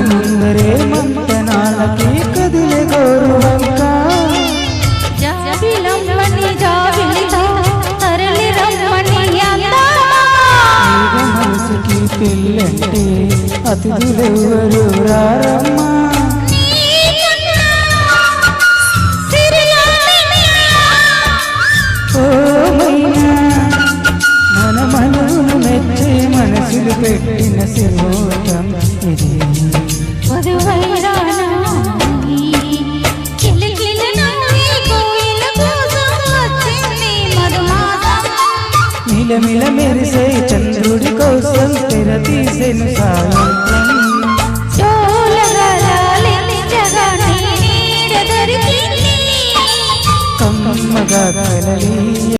ముందరే మంతనాలకి కదిలే గోరు మనసుకి పెళ్ళంటే అతిథులెవరు రారమ్మా. మన మనసులు పెట్టిన సిరోటం ఇది. మిలమిల మెరిసే చంద్రుడి కోసం తెర తీసెను సాయంత్రం కమ్మగా కలలి.